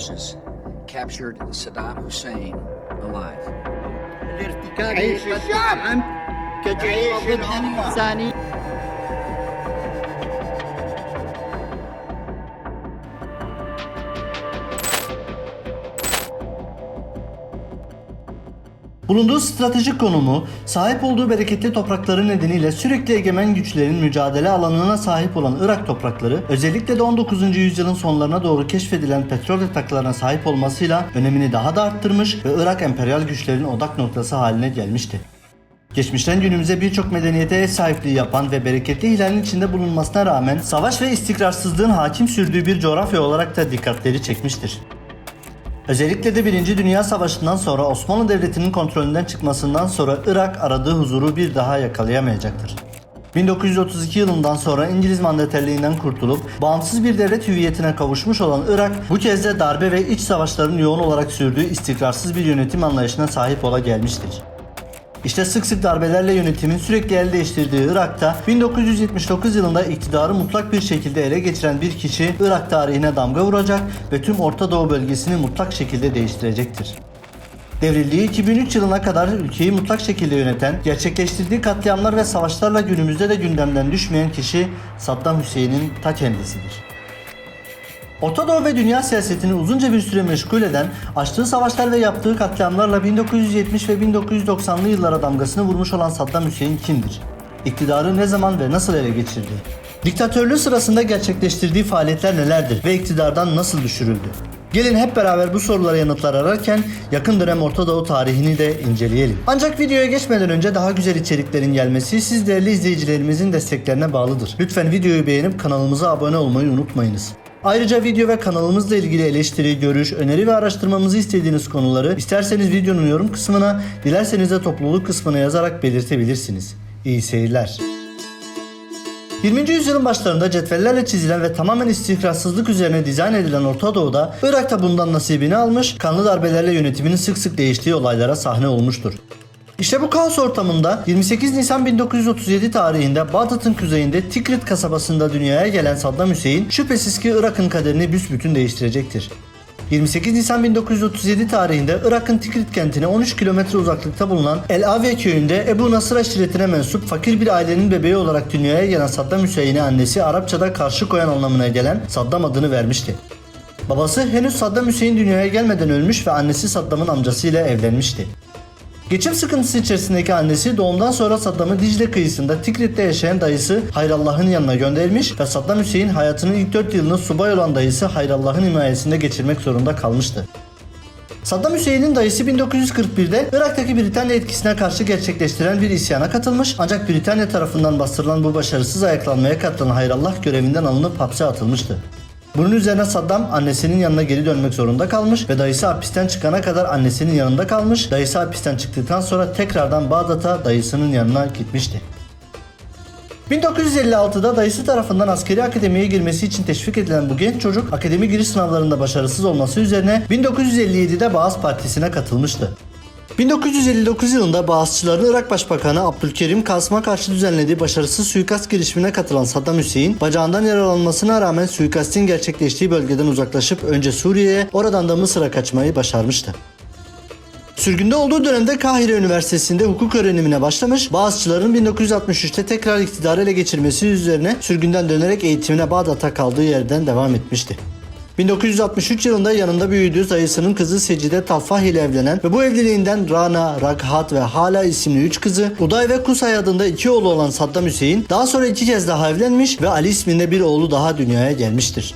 forces captured Saddam Hussein alive. لارتكاب Bulunduğu stratejik konumu, sahip olduğu bereketli toprakları nedeniyle sürekli egemen güçlerin mücadele alanına sahip olan Irak toprakları, özellikle de 19. yüzyılın sonlarına doğru keşfedilen petrol yataklarına sahip olmasıyla önemini daha da arttırmış ve Irak emperyal güçlerin odak noktası haline gelmişti. Geçmişten günümüze birçok medeniyete ev sahipliği yapan ve bereketli hilalin içinde bulunmasına rağmen savaş ve istikrarsızlığın hakim sürdüğü bir coğrafya olarak da dikkatleri çekmiştir. Özellikle de 1. Dünya Savaşı'ndan sonra Osmanlı Devleti'nin kontrolünden çıkmasından sonra Irak aradığı huzuru bir daha yakalayamayacaktır. 1932 yılından sonra İngiliz mandaterliğinden kurtulup bağımsız bir devlet hüviyetine kavuşmuş olan Irak bu kez de darbe ve iç savaşların yoğun olarak sürdüğü istikrarsız bir yönetim anlayışına sahip ola gelmiştir. İşte sık sık darbelerle yönetimin sürekli el değiştirdiği Irak'ta 1979 yılında iktidarı mutlak bir şekilde ele geçiren bir kişi Irak tarihine damga vuracak ve tüm Orta Doğu bölgesini mutlak şekilde değiştirecektir. Devrildiği 2003 yılına kadar ülkeyi mutlak şekilde yöneten, gerçekleştirdiği katliamlar ve savaşlarla günümüzde de gündemden düşmeyen kişi Saddam Hüseyin'in ta kendisidir. Orta Doğu ve dünya siyasetini uzunca bir süre meşgul eden, açtığı savaşlar ve yaptığı katliamlarla 1970 ve 1990'lı yıllara damgasını vurmuş olan Saddam Hüseyin kimdir? İktidarı ne zaman ve nasıl ele geçirdi? Diktatörlüğü sırasında gerçekleştirdiği faaliyetler nelerdir ve iktidardan nasıl düşürüldü? Gelin hep beraber bu sorulara yanıtlar ararken yakın dönem Orta Doğu tarihini de inceleyelim. Ancak videoya geçmeden önce daha güzel içeriklerin gelmesi siz değerli izleyicilerimizin desteklerine bağlıdır. Lütfen videoyu beğenip kanalımıza abone olmayı unutmayınız. Ayrıca video ve kanalımızla ilgili eleştiri, görüş, öneri ve araştırmamızı istediğiniz konuları isterseniz videonun yorum kısmına, dilerseniz de topluluk kısmına yazarak belirtebilirsiniz. İyi seyirler. 20. yüzyılın başlarında cetvellerle çizilen ve tamamen istikrarsızlık üzerine dizayn edilen Orta Doğu'da Irak da bundan nasibini almış, kanlı darbelerle yönetiminin sık sık değiştiği olaylara sahne olmuştur. İşte bu kaos ortamında 28 Nisan 1937 tarihinde Bağdat'ın kuzeyinde Tikrit kasabasında dünyaya gelen Saddam Hüseyin şüphesiz ki Irak'ın kaderini büsbütün değiştirecektir. 28 Nisan 1937 tarihinde Irak'ın Tikrit kentine 13 kilometre uzaklıkta bulunan El Ave köyünde Ebu Nasır aşiretine mensup fakir bir ailenin bebeği olarak dünyaya gelen Saddam Hüseyin'e annesi Arapçada karşı koyan anlamına gelen Saddam adını vermişti. Babası henüz Saddam Hüseyin dünyaya gelmeden ölmüş ve annesi Saddam'ın amcasıyla evlenmişti. Geçim sıkıntısı içerisindeki annesi doğumdan sonra Saddam'ı Dicle kıyısında Tikrit'te yaşayan dayısı Hayrallah'ın yanına göndermiş ve Saddam Hüseyin hayatının ilk 4 yılını subay olan dayısı Hayrallah'ın himayesinde geçirmek zorunda kalmıştı. Saddam Hüseyin'in dayısı 1941'de Irak'taki Britanya etkisine karşı gerçekleştiren bir isyana katılmış ancak Britanya tarafından bastırılan bu başarısız ayaklanmaya katılan Hayrallah görevinden alınıp hapse atılmıştı. Bunun üzerine Saddam annesinin yanına geri dönmek zorunda kalmış ve dayısı hapisten çıkana kadar annesinin yanında kalmış. Dayısı hapisten çıktıktan sonra tekrardan Bağdat'a dayısının yanına gitmişti. 1956'da dayısı tarafından askeri akademiye girmesi için teşvik edilen bu genç çocuk akademi giriş sınavlarında başarısız olması üzerine 1957'de Baas Partisi'ne katılmıştı. 1959 yılında Bağızçıların Irak Başbakanı Abdülkerim Kasım'a karşı düzenlediği başarısız suikast girişimine katılan Saddam Hüseyin, bacağından yaralanmasına rağmen suikastin gerçekleştiği bölgeden uzaklaşıp önce Suriye'ye, oradan da Mısır'a kaçmayı başarmıştı. Sürgünde olduğu dönemde Kahire Üniversitesi'nde hukuk öğrenimine başlamış, Bağızçıların 1963'te tekrar iktidarı ele geçirmesi üzerine sürgünden dönerek eğitimine Bağdat'a kaldığı yerden devam etmişti. 1963 yılında yanında büyüdüğü dayısının kızı Secide Talfah ile evlenen ve bu evliliğinden Rana, Rakhat ve Hala isimli 3 kızı, Uday ve Kusay adında iki oğlu olan Saddam Hüseyin daha sonra iki kez daha evlenmiş ve Ali isminde bir oğlu daha dünyaya gelmiştir.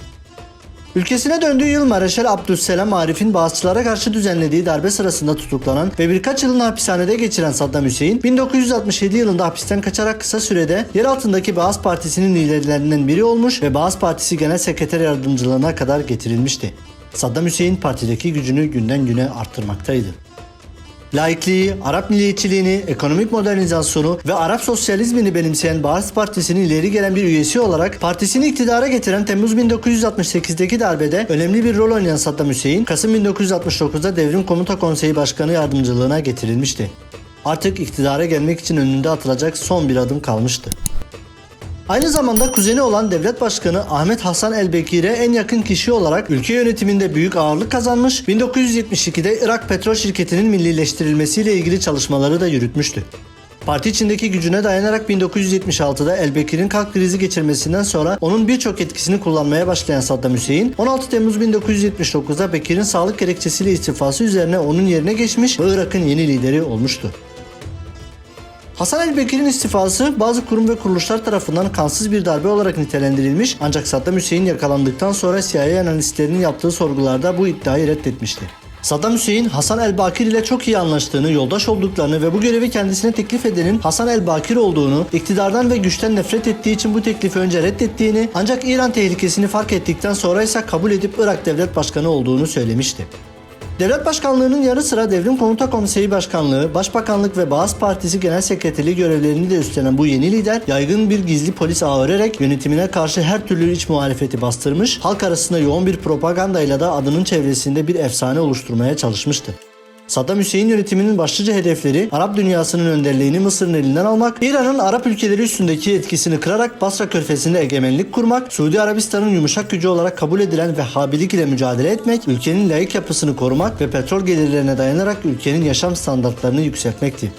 Ülkesine döndüğü yıl Mareşal Abdüsselam Arif'in Bağızçılara karşı düzenlediği darbe sırasında tutuklanan ve birkaç yılını hapishanede geçiren Saddam Hüseyin, 1967 yılında hapisten kaçarak kısa sürede yer altındaki Bağız Partisi'nin liderlerinden biri olmuş ve Bağız Partisi Genel Sekreter Yardımcılığına kadar getirilmişti. Saddam Hüseyin partideki gücünü günden güne arttırmaktaydı. Laikliği, Arap milliyetçiliğini, ekonomik modernizasyonu ve Arap sosyalizmini benimseyen Baas Partisi'nin ileri gelen bir üyesi olarak partisini iktidara getiren Temmuz 1968'deki darbede önemli bir rol oynayan Saddam Hüseyin, Kasım 1969'da Devrim Komuta Konseyi Başkanı yardımcılığına getirilmişti. Artık iktidara gelmek için önünde atılacak son bir adım kalmıştı. Aynı zamanda kuzeni olan devlet başkanı Ahmet Hasan el-Bekir'e en yakın kişi olarak ülke yönetiminde büyük ağırlık kazanmış, 1972'de Irak Petrol Şirketi'nin millileştirilmesiyle ilgili çalışmaları da yürütmüştü. Parti içindeki gücüne dayanarak 1976'da El-Bekir'in kalp krizi geçirmesinden sonra onun birçok etkisini kullanmaya başlayan Saddam Hüseyin, 16 Temmuz 1979'da Bekir'in sağlık gerekçesiyle istifası üzerine onun yerine geçmiş ve Irak'ın yeni lideri olmuştu. Hasan el-Bekir'in istifası bazı kurum ve kuruluşlar tarafından kansız bir darbe olarak nitelendirilmiş ancak Saddam Hüseyin yakalandıktan sonra CIA analistlerinin yaptığı sorgularda bu iddiayı reddetmişti. Saddam Hüseyin, Hasan el-Bakir ile çok iyi anlaştığını, yoldaş olduklarını ve bu görevi kendisine teklif edenin Hasan el-Bakir olduğunu, iktidardan ve güçten nefret ettiği için bu teklifi önce reddettiğini ancak İran tehlikesini fark ettikten sonra ise kabul edip Irak Devlet Başkanı olduğunu söylemişti. Devlet başkanlığının yanı sıra Devrim Komuta Konseyi Başkanlığı, Başbakanlık ve Bağız Partisi Genel Sekreterliği görevlerini de üstlenen bu yeni lider, yaygın bir gizli polis ağı örerek yönetimine karşı her türlü iç muhalefeti bastırmış, halk arasında yoğun bir propagandayla da adının çevresinde bir efsane oluşturmaya çalışmıştı. Saddam Hüseyin yönetiminin başlıca hedefleri Arap dünyasının önderliğini Mısır'ın elinden almak, İran'ın Arap ülkeleri üstündeki etkisini kırarak Basra körfezinde egemenlik kurmak, Suudi Arabistan'ın yumuşak gücü olarak kabul edilen Vehhabilik ile mücadele etmek, ülkenin layık yapısını korumak ve petrol gelirlerine dayanarak ülkenin yaşam standartlarını yükseltmekti.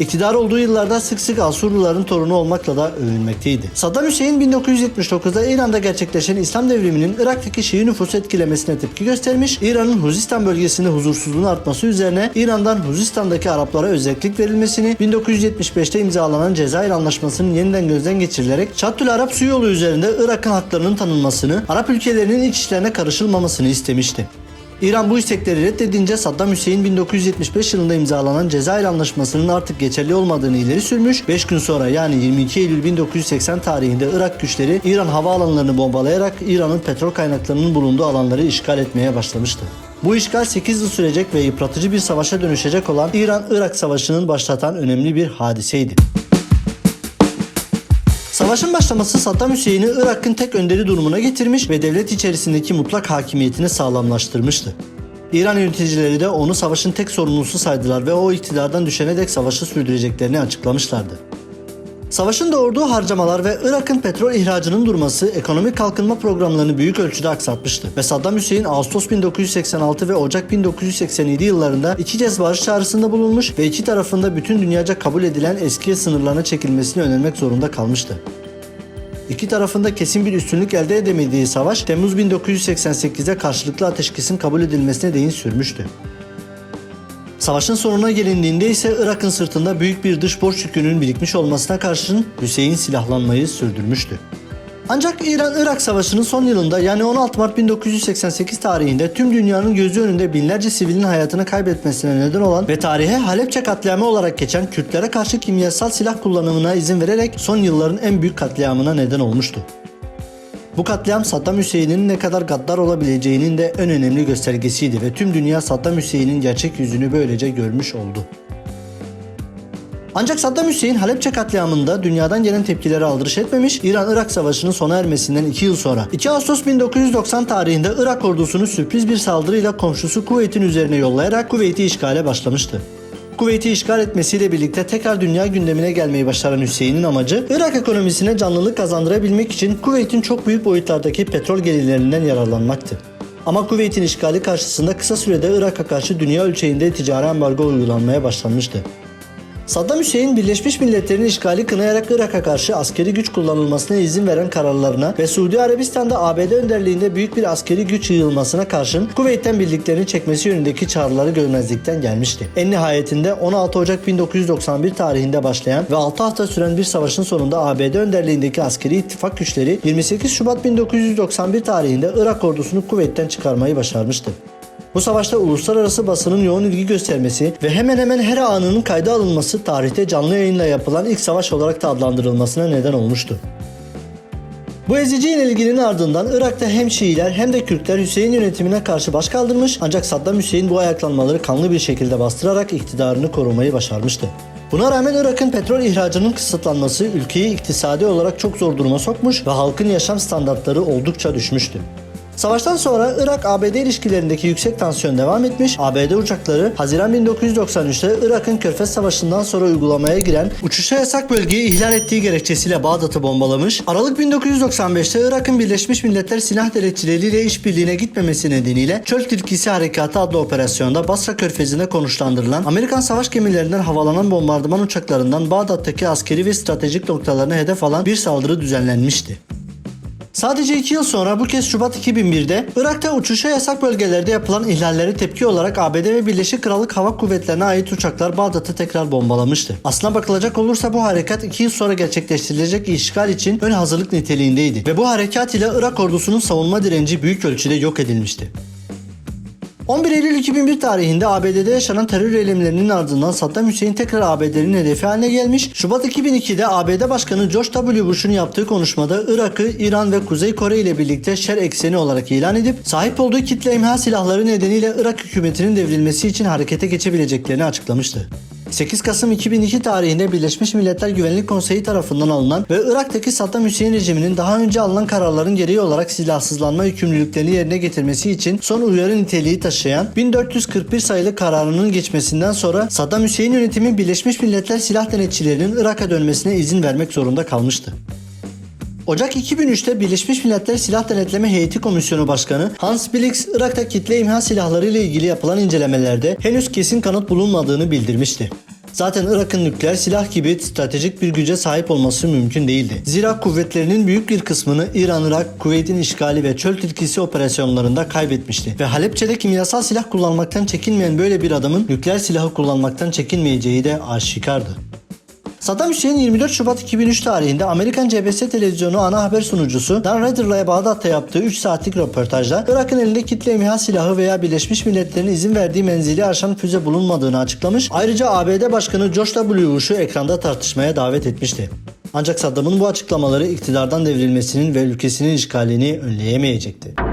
İktidar olduğu yıllarda sık sık Asurluların torunu olmakla da övünmekteydi. Saddam Hüseyin 1979'da İran'da gerçekleşen İslam devriminin Irak'taki Şii nüfusu etkilemesine tepki göstermiş, İran'ın Huzistan bölgesinde huzursuzluğun artması üzerine İran'dan Huzistan'daki Araplara özellik verilmesini 1975'te imzalanan Cezayir Anlaşması'nın yeniden gözden geçirilerek Çattül Arap su yolu üzerinde Irak'ın haklarının tanınmasını, Arap ülkelerinin iç işlerine karışılmamasını istemişti. İran bu istekleri reddedince Saddam Hüseyin 1975 yılında imzalanan Cezayir Anlaşması'nın artık geçerli olmadığını ileri sürmüş. 5 gün sonra yani 22 Eylül 1980 tarihinde Irak güçleri İran havaalanlarını bombalayarak İran'ın petrol kaynaklarının bulunduğu alanları işgal etmeye başlamıştı. Bu işgal 8 yıl sürecek ve yıpratıcı bir savaşa dönüşecek olan İran-Irak Savaşı'nın başlatan önemli bir hadiseydi. Savaşın başlaması Saddam Hüseyin'i Irak'ın tek önderi durumuna getirmiş ve devlet içerisindeki mutlak hakimiyetini sağlamlaştırmıştı. İran yöneticileri de onu savaşın tek sorumlusu saydılar ve o iktidardan düşene dek savaşı sürdüreceklerini açıklamışlardı. Savaşın doğurduğu harcamalar ve Irak'ın petrol ihracının durması ekonomik kalkınma programlarını büyük ölçüde aksatmıştı. Ve Saddam Hüseyin Ağustos 1986 ve Ocak 1987 yıllarında iki kez barış çağrısında bulunmuş ve iki tarafında bütün dünyaca kabul edilen eski sınırlarına çekilmesini önermek zorunda kalmıştı. İki tarafında kesin bir üstünlük elde edemediği savaş Temmuz 1988'de karşılıklı ateşkesin kabul edilmesine değin sürmüştü. Savaşın sonuna gelindiğinde ise Irak'ın sırtında büyük bir dış borç yükünün birikmiş olmasına karşın Hüseyin silahlanmayı sürdürmüştü. Ancak İran-Irak Savaşı'nın son yılında yani 16 Mart 1988 tarihinde tüm dünyanın gözü önünde binlerce sivilin hayatını kaybetmesine neden olan ve tarihe Halepçe katliamı olarak geçen Kürtlere karşı kimyasal silah kullanımına izin vererek son yılların en büyük katliamına neden olmuştu. Bu katliam Saddam Hüseyin'in ne kadar gaddar olabileceğinin de en önemli göstergesiydi ve tüm dünya Saddam Hüseyin'in gerçek yüzünü böylece görmüş oldu. Ancak Saddam Hüseyin Halepçe katliamında dünyadan gelen tepkileri aldırış etmemiş, İran-Irak Savaşı'nın sona ermesinden 2 yıl sonra 2 Ağustos 1990 tarihinde Irak ordusunu sürpriz bir saldırıyla komşusu Kuveyt'in üzerine yollayarak Kuveyt'i işgale başlamıştı. Kuveyt'i işgal etmesiyle birlikte tekrar dünya gündemine gelmeyi başaran Hüseyin'in amacı Irak ekonomisine canlılık kazandırabilmek için Kuveyt'in çok büyük boyutlardaki petrol gelirlerinden yararlanmaktı. Ama Kuveyt'in işgali karşısında kısa sürede Irak'a karşı dünya ölçeğinde ticari ambargo uygulanmaya başlanmıştı. Saddam Hüseyin Birleşmiş Milletler'in işgali kınayarak Irak'a karşı askeri güç kullanılmasına izin veren kararlarına ve Suudi Arabistan'da ABD önderliğinde büyük bir askeri güç yığılmasına karşın Kuveyt'ten birliklerini çekmesi yönündeki çağrıları görmezlikten gelmişti. En nihayetinde 16 Ocak 1991 tarihinde başlayan ve 6 hafta süren bir savaşın sonunda ABD önderliğindeki askeri ittifak güçleri 28 Şubat 1991 tarihinde Irak ordusunu Kuveyt'ten çıkarmayı başarmıştı. Bu savaşta uluslararası basının yoğun ilgi göstermesi ve hemen hemen her anının kayda alınması tarihte canlı yayınla yapılan ilk savaş olarak da adlandırılmasına neden olmuştu. Bu ezici yenilginin ardından Irak'ta hem Şiiler hem de Kürtler Hüseyin yönetimine karşı baş kaldırmış ancak Saddam Hüseyin bu ayaklanmaları kanlı bir şekilde bastırarak iktidarını korumayı başarmıştı. Buna rağmen Irak'ın petrol ihracının kısıtlanması ülkeyi iktisadi olarak çok zor duruma sokmuş ve halkın yaşam standartları oldukça düşmüştü. Savaştan sonra Irak-ABD ilişkilerindeki yüksek tansiyon devam etmiş. ABD uçakları Haziran 1993'te Irak'ın Körfez Savaşı'ndan sonra uygulamaya giren uçuşa yasak bölgeyi ihlal ettiği gerekçesiyle Bağdat'ı bombalamış. Aralık 1995'te Irak'ın Birleşmiş Milletler Silah Devletleriyle işbirliğine gitmemesi nedeniyle Çöl Tilkisi Harekatı adlı operasyonda Basra Körfezi'nde konuşlandırılan Amerikan savaş gemilerinden havalanan bombardıman uçaklarından Bağdat'taki askeri ve stratejik noktalarına hedef alan bir saldırı düzenlenmişti. Sadece 2 yıl sonra bu kez Şubat 2001'de Irak'ta uçuşa yasak bölgelerde yapılan ihlallere tepki olarak ABD ve Birleşik Krallık Hava Kuvvetleri'ne ait uçaklar Bağdat'ı tekrar bombalamıştı. Aslına bakılacak olursa bu harekat 2 yıl sonra gerçekleştirilecek işgal için ön hazırlık niteliğindeydi ve bu harekat ile Irak ordusunun savunma direnci büyük ölçüde yok edilmişti. 11 Eylül 2001 tarihinde ABD'de yaşanan terör eylemlerinin ardından Saddam Hüseyin tekrar ABD'nin hedefi haline gelmiş. Şubat 2002'de ABD Başkanı George W. Bush'un yaptığı konuşmada Irak'ı İran ve Kuzey Kore ile birlikte şer ekseni olarak ilan edip sahip olduğu kitle imha silahları nedeniyle Irak hükümetinin devrilmesi için harekete geçebileceklerini açıklamıştı. 8 Kasım 2002 tarihinde Birleşmiş Milletler Güvenlik Konseyi tarafından alınan ve Irak'taki Saddam Hüseyin rejiminin daha önce alınan kararların gereği olarak silahsızlanma yükümlülüklerini yerine getirmesi için son uyarı niteliği taşıyan 1441 sayılı kararının geçmesinden sonra Saddam Hüseyin yönetimi Birleşmiş Milletler silah denetçilerinin Irak'a dönmesine izin vermek zorunda kalmıştı. Ocak 2003'te Birleşmiş Milletler Silah Denetleme Heyeti Komisyonu Başkanı Hans Blix, Irak'ta kitle imha silahları ile ilgili yapılan incelemelerde henüz kesin kanıt bulunmadığını bildirmişti. Zaten Irak'ın nükleer silah gibi stratejik bir güce sahip olması mümkün değildi. Zira kuvvetlerinin büyük bir kısmını İran, Irak, Kuveyt'in işgali ve çöl tilkisi operasyonlarında kaybetmişti. Ve Halepçe'de kimyasal silah kullanmaktan çekinmeyen böyle bir adamın nükleer silahı kullanmaktan çekinmeyeceği de aşikardı. Saddam Hüseyin 24 Şubat 2003 tarihinde Amerikan CBS televizyonu ana haber sunucusu Dan Rather'la Bağdat'ta yaptığı 3 saatlik röportajda Irak'ın elinde kitle imha silahı veya Birleşmiş Milletler'in izin verdiği menzili aşan füze bulunmadığını açıklamış. Ayrıca ABD Başkanı George W. Bush'u ekranda tartışmaya davet etmişti. Ancak Saddam'ın bu açıklamaları iktidardan devrilmesinin ve ülkesinin işgalini önleyemeyecekti.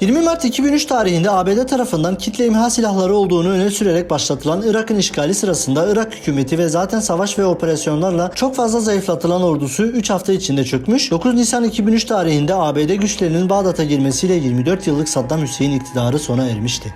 20 Mart 2003 tarihinde ABD tarafından kitle imha silahları olduğunu öne sürerek başlatılan Irak'ın işgali sırasında Irak hükümeti ve zaten savaş ve operasyonlarla çok fazla zayıflatılan ordusu 3 hafta içinde çökmüş. 9 Nisan 2003 tarihinde ABD güçlerinin Bağdat'a girmesiyle 24 yıllık Saddam Hüseyin iktidarı sona ermişti.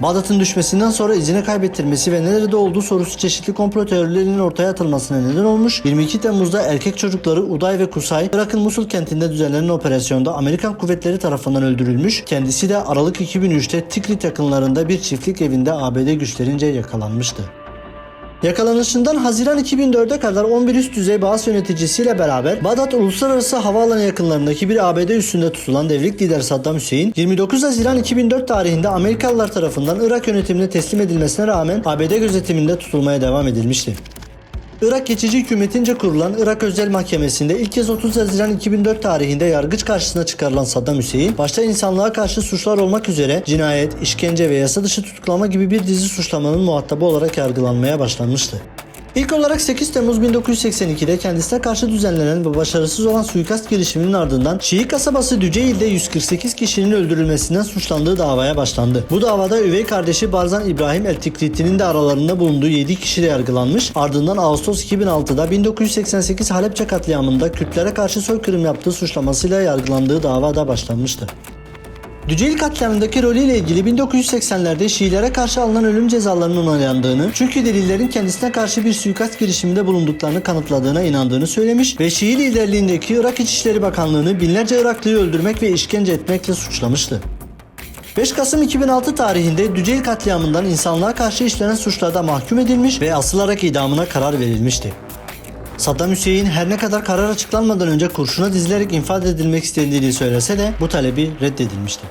Bağdat'ın düşmesinden sonra izini kaybettirmesi ve nerede olduğu sorusu çeşitli komplo teorilerinin ortaya atılmasına neden olmuş. 22 Temmuz'da erkek çocukları Uday ve Kusay, Irak'ın Musul kentinde düzenlenen operasyonda Amerikan kuvvetleri tarafından öldürülmüş. Kendisi de Aralık 2003'te Tikrit yakınlarında bir çiftlik evinde ABD güçlerince yakalanmıştı. Yakalanışından Haziran 2004'e kadar 11 üst düzey bazı yöneticisiyle beraber Bağdat Uluslararası Havaalanı yakınlarındaki bir ABD üssünde tutulan devrik lider Saddam Hüseyin 29 Haziran 2004 tarihinde Amerikalılar tarafından Irak yönetimine teslim edilmesine rağmen ABD gözetiminde tutulmaya devam edilmişti. Irak geçici hükümetince kurulan Irak Özel Mahkemesi'nde ilk kez 30 Haziran 2004 tarihinde yargıç karşısına çıkarılan Saddam Hüseyin, başta insanlığa karşı suçlar olmak üzere cinayet, işkence ve yasa dışı tutuklama gibi bir dizi suçlamanın muhatabı olarak yargılanmaya başlanmıştı. İlk olarak 8 Temmuz 1982'de kendisine karşı düzenlenen ve başarısız olan suikast girişiminin ardından Şii kasabası Düceyl'de 148 kişinin öldürülmesinden suçlandığı davaya başlandı. Bu davada üvey kardeşi Barzan İbrahim El Tikriti'nin de aralarında bulunduğu 7 kişi de yargılanmış. Ardından Ağustos 2006'da 1988 Halepçe katliamında Kürtlere karşı soykırım yaptığı suçlamasıyla yargılandığı davada başlanmıştı. Düceyli katliamındaki rolüyle ilgili 1980'lerde Şiilere karşı alınan ölüm cezalarının onaylandığını, çünkü delillerin kendisine karşı bir suikast girişiminde bulunduklarını kanıtladığına inandığını söylemiş ve Şii liderliğindeki Irak İçişleri Bakanlığı'nı binlerce Iraklıyı öldürmek ve işkence etmekle suçlamıştı. 5 Kasım 2006 tarihinde Düceyl katliamından insanlığa karşı işlenen suçlarda mahkum edilmiş ve asılarak idamına karar verilmişti. Saddam Hüseyin her ne kadar karar açıklanmadan önce kurşuna dizilerek infaz edilmek istediğini söylese de bu talebi reddedilmişti.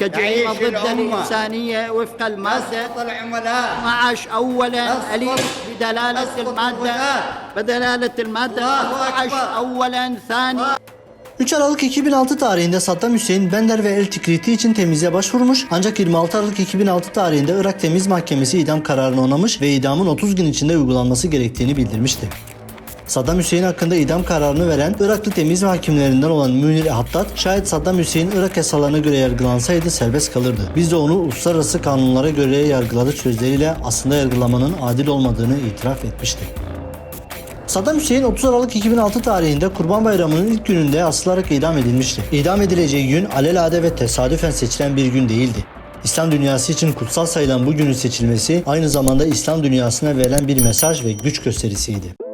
كجريمة تعيش ضد الأمة. الإنسانية وفق المادة أسقط العملاء 12 أولا أسقط- أليف بدلالة أسقط المادة الولاة. بدلالة المادة الله 12 أكبر. أولا ثاني 3 Aralık 2006 tarihinde Saddam Hüseyin Bender ve El Tikriti için temizliğe başvurmuş ancak 26 Aralık 2006 tarihinde Irak Temiz Mahkemesi idam kararını onamış ve idamın 30 gün içinde uygulanması gerektiğini bildirmişti. Saddam Hüseyin hakkında idam kararını veren Iraklı temiz hakimlerinden olan Münir Hattat, şayet Saddam Hüseyin Irak yasalarına göre yargılansaydı serbest kalırdı. Biz de onu uluslararası kanunlara göre yargıladık sözleriyle aslında yargılamanın adil olmadığını itiraf etmişti. Saddam Hüseyin 30 Aralık 2006 tarihinde Kurban Bayramı'nın ilk gününde asılarak idam edilmişti. İdam edileceği gün alelade ve tesadüfen seçilen bir gün değildi. İslam dünyası için kutsal sayılan bu günün seçilmesi aynı zamanda İslam dünyasına verilen bir mesaj ve güç gösterisiydi.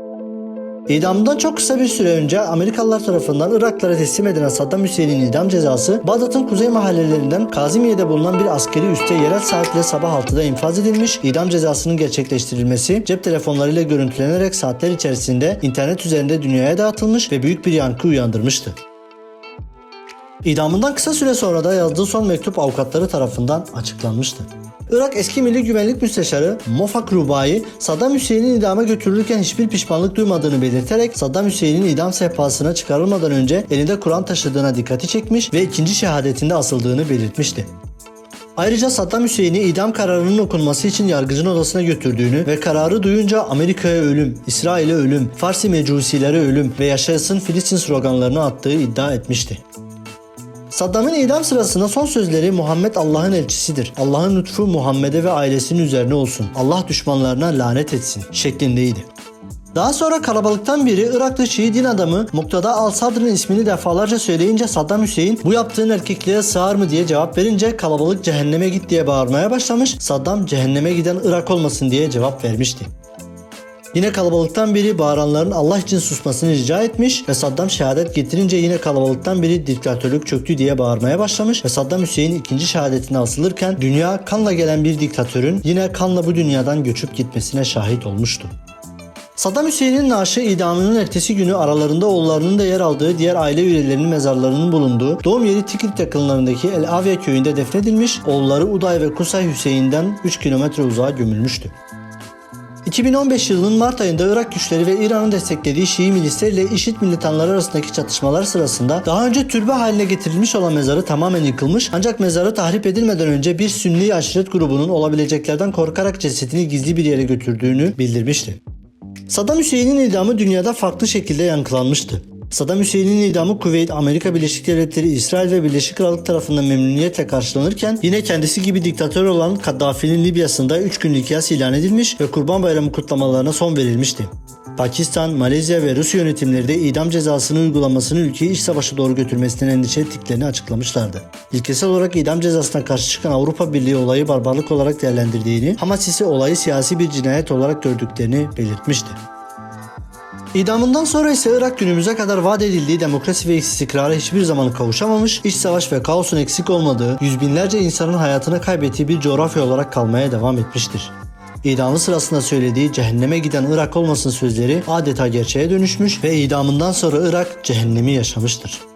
İdamından çok kısa bir süre önce Amerikalılar tarafından Iraklara teslim edilen Saddam Hüseyin'in idam cezası Bağdat'ın kuzey mahallelerinden Kazimiye'de bulunan bir askeri üste yerel saatle sabah 6'da infaz edilmiş. İdam cezasının gerçekleştirilmesi cep telefonlarıyla görüntülenerek saatler içerisinde internet üzerinde dünyaya dağıtılmış ve büyük bir yankı uyandırmıştı. İdamından kısa süre sonra da yazdığı son mektup avukatları tarafından açıklanmıştı. Irak eski Milli Güvenlik Müsteşarı Moffak Rubai, Saddam Hüseyin'in idama götürülürken hiçbir pişmanlık duymadığını belirterek Saddam Hüseyin'in idam sehpasına çıkarılmadan önce elinde Kur'an taşıdığına dikkati çekmiş ve ikinci şehadetinde asıldığını belirtmişti. Ayrıca Saddam Hüseyin'i idam kararının okunması için yargıcın odasına götürdüğünü ve kararı duyunca Amerika'ya ölüm, İsrail'e ölüm, Farsi mecusilere ölüm ve yaşasın Filistin sloganlarını attığı iddia etmişti. Saddam'ın idam sırasında son sözleri Muhammed Allah'ın elçisidir. Allah'ın lütfu Muhammed'e ve ailesinin üzerine olsun. Allah düşmanlarına lanet etsin şeklindeydi. Daha sonra kalabalıktan biri Iraklı Şii din adamı Muktada al-Sadr'ın ismini defalarca söyleyince Saddam Hüseyin bu yaptığın erkekliğe sığar mı diye cevap verince kalabalık cehenneme git diye bağırmaya başlamış. Saddam cehenneme giden Irak olmasın diye cevap vermişti. Yine kalabalıktan biri bağıranların Allah için susmasını rica etmiş ve Saddam şehadet getirince yine kalabalıktan biri diktatörlük çöktü diye bağırmaya başlamış ve Saddam Hüseyin ikinci şehadetine asılırken dünya kanla gelen bir diktatörün yine kanla bu dünyadan göçüp gitmesine şahit olmuştu. Saddam Hüseyin'in naaşı idamının ertesi günü aralarında oğullarının da yer aldığı diğer aile üyelerinin mezarlarının bulunduğu doğum yeri Tikrit yakınlarındaki El Avya köyünde defnedilmiş, oğulları Uday ve Kusay Hüseyin'den 3 kilometre uzağa gömülmüştü. 2015 yılının Mart ayında Irak güçleri ve İran'ın desteklediği Şii milislerle IŞİD militanları arasındaki çatışmalar sırasında daha önce türbe haline getirilmiş olan mezarı tamamen yıkılmış ancak mezarı tahrip edilmeden önce bir Sünni aşiret grubunun olabileceklerden korkarak cesetini gizli bir yere götürdüğünü bildirmişti. Saddam Hüseyin'in idamı dünyada farklı şekilde yankılanmıştı. Saddam Hüseyin'in idamı Kuveyt, Amerika Birleşik Devletleri, İsrail ve Birleşik Krallık tarafından memnuniyetle karşılanırken yine kendisi gibi diktatör olan Kaddafi'nin Libya'sında 3 günlük yas ilan edilmiş ve Kurban Bayramı kutlamalarına son verilmişti. Pakistan, Malezya ve Rusya yönetimleri de idam cezasını uygulamasını ülkeyi iç savaşa doğru götürmesinden endişe ettiklerini açıklamışlardı. İlkesel olarak idam cezasına karşı çıkan Avrupa Birliği olayı barbarlık olarak değerlendirdiğini, Hamas ise olayı siyasi bir cinayet olarak gördüklerini belirtmişti. İdamından sonra ise Irak günümüze kadar vaat edildiği demokrasi ve istikrara hiçbir zaman kavuşamamış, iç savaş ve kaosun eksik olmadığı, yüz binlerce insanın hayatını kaybettiği bir coğrafya olarak kalmaya devam etmiştir. İdamı sırasında söylediği cehenneme giden Irak olmasın sözleri adeta gerçeğe dönüşmüş ve idamından sonra Irak cehennemi yaşamıştır.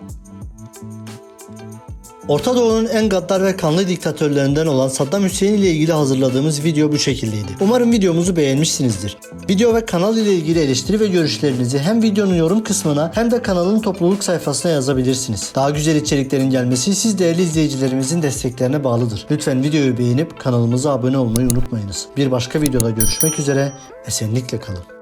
Orta Doğu'nun en gaddar ve kanlı diktatörlerinden olan Saddam Hüseyin ile ilgili hazırladığımız video bu şekildeydi. Umarım videomuzu beğenmişsinizdir. Video ve kanal ile ilgili eleştiri ve görüşlerinizi hem videonun yorum kısmına hem de kanalın topluluk sayfasına yazabilirsiniz. Daha güzel içeriklerin gelmesi siz değerli izleyicilerimizin desteklerine bağlıdır. Lütfen videoyu beğenip kanalımıza abone olmayı unutmayınız. Bir başka videoda görüşmek üzere, esenlikle kalın.